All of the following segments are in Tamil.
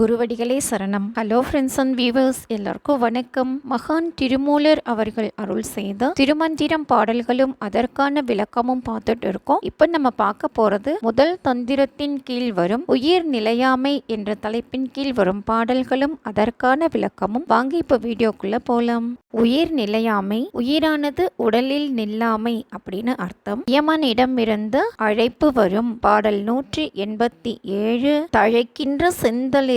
குருவடிகளே சரணம். ஹலோ ஃப்ரெண்ட்ஸ் அண்ட் வியூவர்ஸ் எல்லாருக்கும் வணக்கம். மகான் திருமூலர் அவர்கள் அருள் செய்த திருமந்திரம் பாடல்களும் அதற்கான விளக்கமும் பார்த்துட்டு இருக்கோம். இப்போ நம்ம பார்க்க போறது முதல் தந்திரத்தின் கீழ் வரும் உயிர் நிலையாமை என்ற தலைப்பின் கீழ் வரும் பாடல்களும் அதற்கான விளக்கமும். வாங்க இப்போ வீடியோக்குள்ள போலாம். உயிர் நிலையாமை உயிரானது உடலில் நில்லாமை அப்படின்னு அர்த்தம். யமனிடமிருந்து அழைப்பு வரும் பாடல் நூற்றி எண்பத்தி ஏழு. தழைக்கின்ற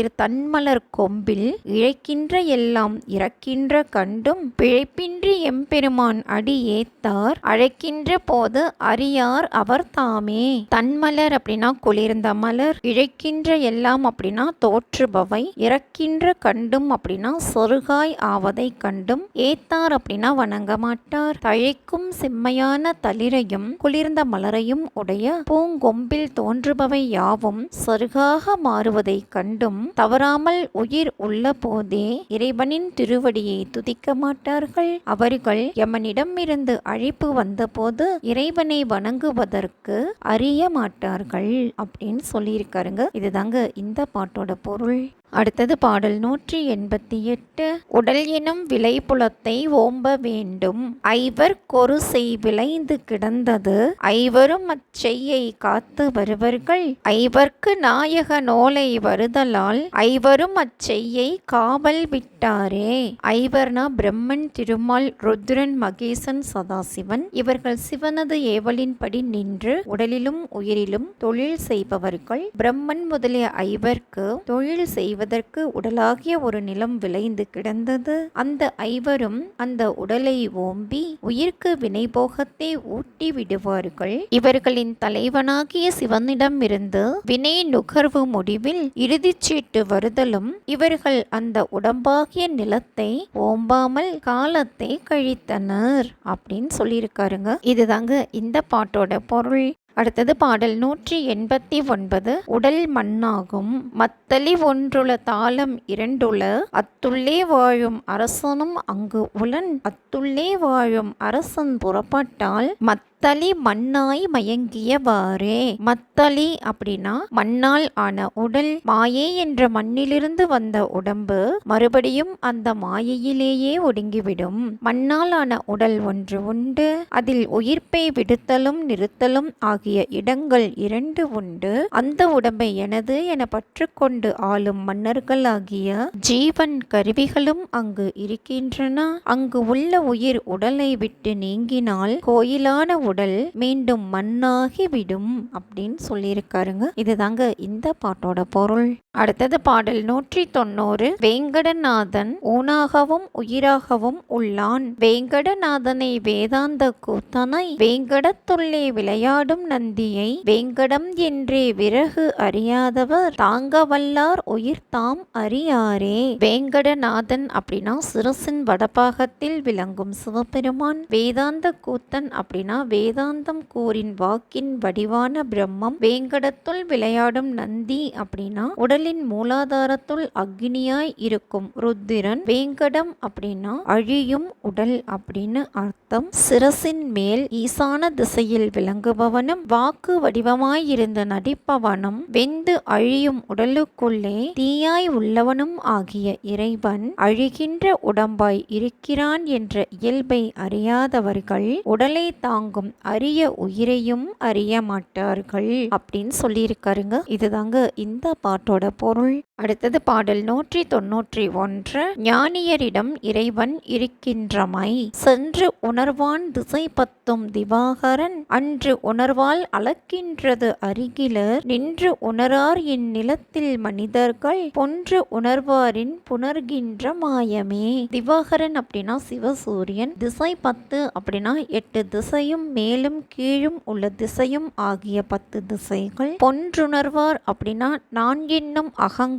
திரு தன்மலர் கொம்பில் இழைக்கின்ற எல்லாம் இறக்கின்ற கண்டும் பிழைப்பின்றி எம்பெருமான் அடி ஏத்தார். அழைக்கின்ற போது அறியார் அவர் தாமே. தன்மலர் அப்படின்னா குளிர்ந்த மலர். இழைக்கின்ற எல்லாம் அப்படின்னா தோற்றுபவை. இறக்கின்ற கண்டும் அப்படின்னா சொருகாய் ஆவதை கண்டும். ஏத்தார் அப்படின்னா வணங்க மாட்டார். தழைக்கும் செம்மையான தளிரையும் குளிர்ந்த மலரையும் உடைய பூங்கொம்பில் தோன்றுபவை யாவும். சொருகாக மாறுவதை கண்டும் தவறாமல் உயிர் உள்ள போதே இறைவனின் திருவடியை துதிக்க மாட்டார்கள். அவர்கள் எமனிடமிருந்து அழைப்பு வந்தபோது இறைவனை வணங்குவதற்கு அறிய மாட்டார்கள் அப்படின்னு சொல்லியிருக்காருங்க. இதுதாங்க இந்த பாட்டோட பொருள். அடுத்தது பாடல் நூற்றி எண்பத்தி எட்டு. உடல் எனும் விளைபுலத்தை ஓம்ப வேண்டும். ஐவர் கொரு செய் விளைந்து கிடந்தது. ஐவரும் அச்செய்யை காத்து வருவர்கள். ஐவர்க்கு நாயக நோலை வருதலால் ஐவரும் அச்செய்யை காவல் விட்டாரே. ஐவர்னா பிரம்மன் திருமால் ருத்ரன் மகேசன் சதாசிவன். இவர்கள் சிவனது ஏவலின்படி நின்று உடலிலும் உயிரிலும் தொழில் செய்பவர்கள். பிரம்மன் முதலிய ஐவர்க்கு தொழில் செய்வதற்கு உடலாகிய ஒரு நிலம் விளைந்து கிடந்தது. அந்த ஐவரும் அந்த உடலை ஓம்பி உயிர்க்கு வினைபோகத்தை ஊட்டி விடுவார்கள். இவர்களின் தலைவனாகிய சிவனிடம் இருந்து வினை நுகர்வு முடிவில் இறுதிச் சீட்டு வருதலும் இவர்கள் அந்த உடம்பாகிய நிலத்தை ஓம்பாமல் காலத்தை கழித்தனர் அப்படின்னு சொல்லியிருக்காருங்க. இதுதாங்க இந்த பாட்டோட பொருள். அடுத்தது பாடல் நூற்றி எண்பத்தி ஒன்பது உடல் மண்ணாகும். மத்தளி ஒன்றுல தாளம் இரண்டுல அத்துள்ளே வாழும் அரசனும் அங்கு உலன். அத்துள்ளே வாழும் அரசன் புறப்பட்டால் மத் மத்தளி மண்ணாய் மயங்கியவாறே. மத்தளி அப்படின்னா மண்ணால் ஆன உடல் மாயை என்ற மண்ணிலிருந்து வந்த உடம்பு மறுபடியும் அந்த மாயையிலேயே ஒடுங்கிவிடும். மண்ணால் ஆன உடல் ஒன்று உண்டு அதில் உயிர்ப்பை விடுத்தலும் நிறுத்தலும் ஆகிய இடங்கள் இரண்டு உண்டு. அந்த உடம்பை எனது என பற்றுக்கொண்டு ஆளும் மன்னர்களாகிய ஜீவன் கருவிகளும் அங்கு இருக்கின்றன. அங்கு உள்ள உயிர் உடலை விட்டு நீங்கினால் கோயிலான உடல் மீண்டும் மண்ணாகி விடும் அப்படின்னு சொல்லியிருக்காருங்க. இதுதாங்க இந்த பாட்டோட பொருள். அடுத்தது பாடல் நூற்றி தொண்ணூறு. வேங்கடநாதன் ஊனாகவும் உயிராகவும் உள்ளான். வேங்கடநாதனை வேதாந்த கூத்தனை. வேங்கடத்துள்ளே விளையாடும் நந்தியை. வேங்கடம் என்றே விறகு அறியாதவர். தாங்க வல்லார் உயிர் தாம் அறியாரே. வேங்கடநாதன் அப்படின்னா சிரசின் வடபாகத்தில் விளங்கும் சிவபெருமான். வேதாந்த கூத்தன் அப்படின்னா வேதாந்தம் கூறின் வாக்கின் வடிவான பிரம்மம் வேங்கடத்துள் விளையாடும் நந்தி அப்படின்னா உடலின் மூலாதாரத்துள் அக்னியாய் இருக்கும் ருத்திரன் வேங்கடம் அப்படின்னா அழியும் உடல் அப்படின்னு அர்த்தம். சிரசின் மேல் ஈசான திசையில் விளங்குபவனும் வாக்கு வடிவமாயிருந்த நடிப்பவனும் வெந்து அழியும் உடலுக்குள்ளே தீயாய் உள்ளவனும் ஆகிய இறைவன் அழிகின்ற உடம்பாய் இருக்கிறான் என்ற இயல்பை அறியாதவர்கள் உடலை தாங்கும் அரிய உயிரையும் அறிய மாட்டார்கள் அப்படின்னு சொல்லியிருக்காருங்க. இதுதாங்க இந்த பாட்டோட பொருள். அடுத்தது பாடல் நூற்றி தொன்னூற்றி ஒன்று ஞானியரிடம் இறைவன் இருக்கின்றமை. சென்று உணர்வான் திசை பத்தும் திவாகரன். அன்று உணர்வால் அளக்கின்றது அருகிலர். நின்று உணரார் இந்நிலத்தில் மனிதர்கள். பொன்று உணர்வாரின் புணர்கின்ற மாயமே. திவாகரன் அப்படின்னா சிவசூரியன். திசை பத்து அப்படின்னா எட்டு திசையும் மேலும் கீழும் உள்ள திசையும் ஆகிய பத்து திசைகள். பொன்றுணர்வார் அப்படின்னா நான் என்னும்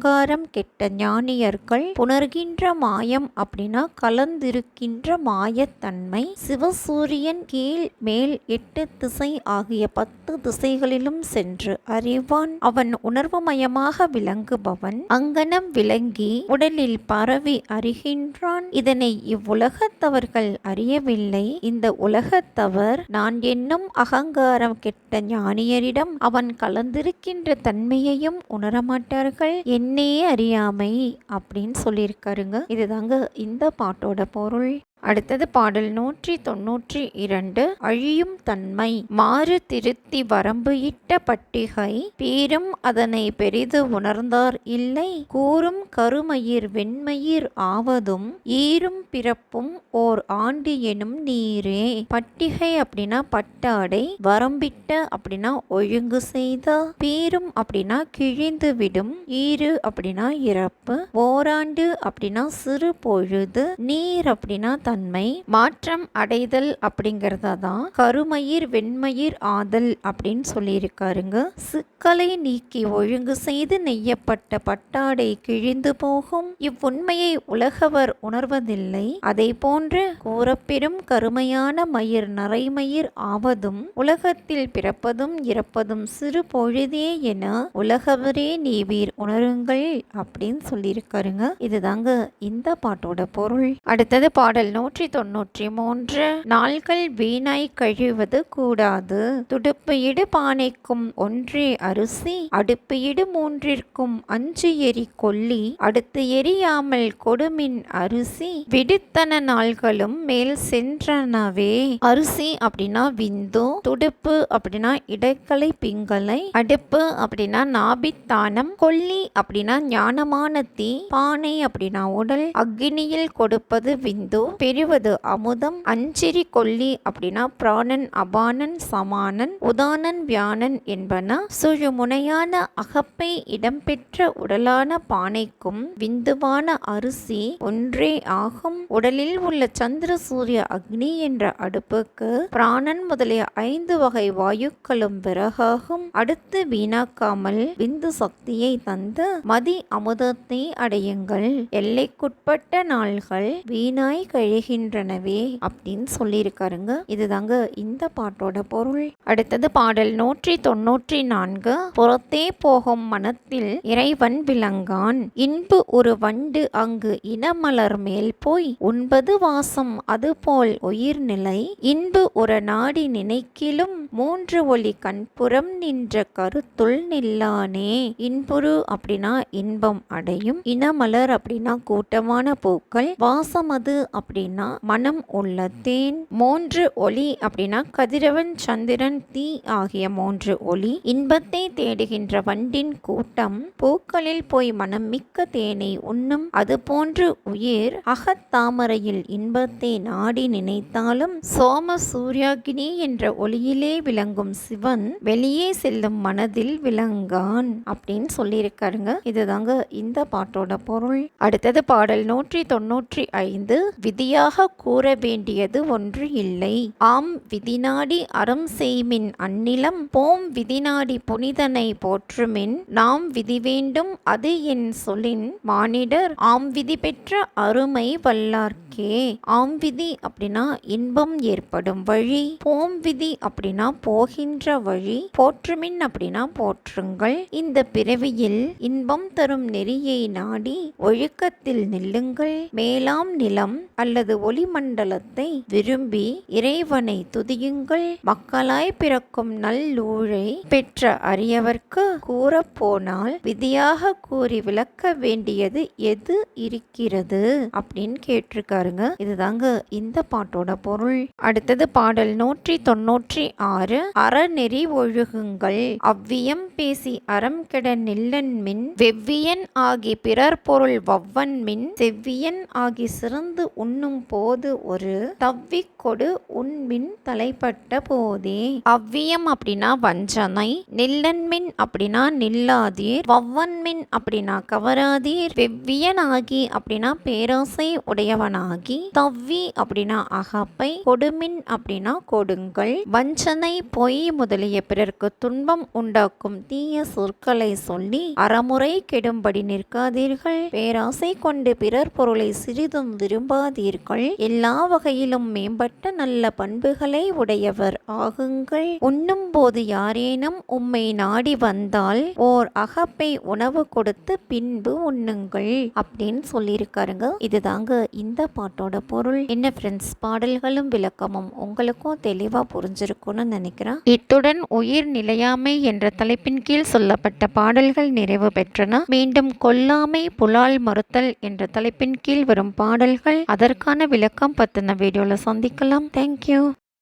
அகங்காரம் கெட்ட ஞானியர்கள் புணர்கின்ற மாயம் அப்படின்னா கலந்திருக்கின்ற மாயத்தன்மை. சிவசூரியன் கீழ் மேல் எட்டு திசை ஆகிய பத்து திசைகளிலும் சென்று அறிவான். அவன் உணர்வுமயமாக விளங்குபவன். அங்கனம் விளங்கி உடலில் பரவி அறிகின்றான். இதனை இவ்வுலகத்தவர்கள் அறியவில்லை. இந்த உலகத்தவர் நான் நான் என்னும் அகங்காரம் கெட்ட ஞானியரிடம் அவன் கலந்திருக்கின்ற தன்மையையும் உணரமாட்டார்கள். என்ன தன்னையே அறியாமை அப்படின்னு சொல்லியிருக்காருங்க. இதுதாங்க இந்த பாட்டோட பொருள். அடுத்தது பாடல் நூற்றி தொன்னூற்றி இரண்டு அழியும் தன்மை மாறு திருத்தி வரம்பு இட்ட பட்டிகை பீரும் அதனை பெரிது உணர்ந்தார் இல்லை கூறும் கருமயிர் வெண்மயிர் ஆவதும் ஈரும் பிறப்பும் ஓர் ஆண்டு எனும் நீரே பட்டிகை அப்படின்னா பட்டாடை வரம்பிட்ட அப்படின்னா ஒழுங்கு செய்த பீரும் அப்படின்னா கிழிந்து விடும் ஈரு அப்படின்னா இறப்பு ஓராண்டு அப்படின்னா சிறு பொழுது நீர் அப்படின்னா தன்மை மாற்றம் அடைதல் அப்படிங்கறத தான் கருமயிர் வெண்மயிர் ஆதல் அப்படின்னு சொல்லியிருக்காருங்க. சிக்கலை நீக்கி ஒழுங்கு செய்து நெய்யப்பட்ட பட்டாடை கிழிந்து போகும். இவ்வுண்மையை உலகவர் உணர்வதில்லை. அதை போன்று கூறப்பெறும் கருமையான மயிர் நரைமயிர் ஆவதும் உலகத்தில் பிறப்பதும் இறப்பதும் சிறு பொழுதே என உலகவரே நீவீர் உணருங்கள் அப்படின்னு சொல்லியிருக்காருங்க. இதுதாங்க இந்த பாட்டோட பொருள். அடுத்தது பாடல் நூற்றி தொன்னூற்றி மூன்று. நாள்கள் வீணாய் கழிவது கூடாது. துடுப்பு இடு பானைக்கும் ஒன்றே அரிசி அடுப்பு இடு மூன்றிற்கும் அஞ்சு எரி கொல்லி அடுத்து எரியாமல் கொடுமின் அரிசி. விடுத்தன நாள்களும் மேல் சென்றனவே. அரிசி அப்படின்னா விந்து துடுப்பு அப்படின்னா இடைக்கலை பிங்கலை அடுப்பு அப்படின்னா நாபித்தானம் கொல்லி அப்படின்னா ஞானமான தீ பானை அப்படின்னா உடல் அக்னியில் கொடுப்பது விந்து பெறுவது அமுதம் அஞ்சிரி கொல்லி அப்படின்னா பிராணன் அபானன் சமானன் உதானன் வியானன் என்பன சுழுமுனையான அகப்பை இடம்பெற்ற உடலான பானைக்கும் விந்துவான அரிசி ஒன்றே ஆகும். உடலில் உள்ள சந்திர சூரிய அக்னி என்ற அடுப்புக்கு பிராணன் முதலிய ஐந்து வகை வாயுக்களும் விறகாகும். அடுத்து வீணாக்காமல் விந்து சக்தியை தந்து மதி அமுதத்தை அடையுங்கள். எல்லைக்குட்பட்ட நாள்கள் வீணாய் கழி கழிகின்றனவே அப்படின்னு சொல்லியிருக்காருங்க. இதுதாங்க இந்த பாட்டோட பொருள். அடுத்தது பாடல் நூற்றி தொன்னூற்றி நான்கு. புறத்தே போகும் மனத்தில் இறைவன் விளங்கான். இன்பு ஒரு வண்டு அங்கு இனமலர் மேல் போய். உண்பது வாசம் அதுபோல் உயிர்நிலை இன்பு ஒரு நாடி நினைக்கிலும். மூன்று ஒளி கண்புறம் நின்ற கருத்துள் நில்லானே. இன்புரு அப்படின்னா இன்பம் அடையும். இனமலர் அப்படின்னா கூட்டமான பூக்கள். வாசம் அது அப்படின்னா மனம் உள்ள தேன் மூன்று ஒளி அப்படின்னா கதிரவன் சந்திரன் தீ ஆகிய மூன்று ஒளி. இன்பத்தை தேடுகின்ற வண்டின் கூட்டம் பூக்களில் போய் மனம் மிக்க தேனை உண்ணும் அது போன்று உயிர் அகத்தாமரையில் இன்பத்தை நாடி நினைத்தாலும் சோம சூர்யாகினி என்ற ஒளியிலே விளங்கும் சிவன் வெளியே செல்லும் மனதில் விளங்கான் அப்படின்னு சொல்லியிருக்காருங்க. இதுதாங்க இந்த பாட்டோட பொருள். அடுத்தது பாடல் நூற்றி தொன்னூற்றி ஐந்து விதியாக கூற வேண்டியது ஒன்று இல்லை. ஆம் விதிநாடி அறம் செய்மின் அந்நிலம் போம் விதிநாடி புனிதனை போற்றுமின் நாம் விதி வேண்டும் அது என் சொல்லின் மானிடர் ஆம் விதி பெற்ற அருமை வல்லார்க்கே. ஆம் விதி அப்படின்னா இன்பம் ஏற்படும் வழி போம் விதி அப்படின்னா போகின்ற வழி போற்றுமின் அப்படின்னா போற்றுங்கள். இந்த பிறவியில் இன்பம் தரும் நெறியை நாடி ஒழுக்கத்தில் நில்லுங்கள். மேலாம் நிலம் அல்லது ஒளிமண்டலத்தை விரும்பி இறைவனை துதியுங்கள். மக்களாய் பிறக்கும் நல்லூழை பெற்ற அரியவர்க்கு கூறப்போனால் விதியாக கூறி விளக்க வேண்டியது எது இருக்கிறது? அப்படின்னு கேட்டிருக்காருங்க. இதுதாங்க இந்த பாட்டோட பொருள். அடுத்தது பாடல் நூற்றி தொன்னூற்றி ஆறு அறநெறி ஒழுகுங்கள். அவ்வியம் பேசி அறம் கெட நில்லன் மின் வெவ்வியன் ஆகி பிறர் பொருள் வவ்வன் மின் செவ்வியன் ஆகி சிறந்து உண்ணும் போது ஒரு தவ்விக் கொடு உண்மின் தலைப்பட்ட போதே. அவ்வியம் அப்படின்னா வஞ்சனை நில்லன்மின் அப்படின்னா நில்லாதீர் வவ்வன்மின் அப்படின்னா கவராதீர் வெவ்வியனாகி அப்படின்னா பேராசை உடையவனாகி தவ்வி அப்படின்னா அகப்பை கொடுமின் அப்படின்னா கொடுங்கள். வஞ்சனை பொய் முதலிய பிறர்க்கு துன்பம் உண்டாக்கும் தீய சொற்களை சொல்லி அறமுறை கெடும்படி நிற்காதீர்கள். பேராசை கொண்டு பிறர் பொருளை சிறிதும் விரும்பாதீர்கள். ஆகுங்கள் எல்லா வகையிலும் மேம்பட்ட நல்ல பண்புகளை உடையவர் ஆகுங்கள். உண்ணும் போது யாரேனும் உம்மை நாடி வந்தால் ஓர் அகப்பை உணவு கொடுத்து பின்பு உண்ணுங்கள் அப்படின்னு சொல்லியிருக்காருங்க. இதுதாங்க இந்த பாட்டோட பொருள். என்ன ஃப்ரெண்ட்ஸ் பாடல்களும் விளக்கமும் உங்களுக்கும் தெளிவா புரிஞ்சிருக்கும்னு நினைக்கிறேன். இத்துடன் உயிர் நிலையாமை என்ற தலைப்பின் கீழ் சொல்லப்பட்ட பாடல்கள் நிறைவு பெற்றன. மீண்டும் கொல்லாமை புலால் மறுத்தல் என்ற தலைப்பின் கீழ் வரும் பாடல்கள் அதற்கான விளக்கம் பற்றின வீடியோவில் சந்திக்கலாம். தேங்க்யூ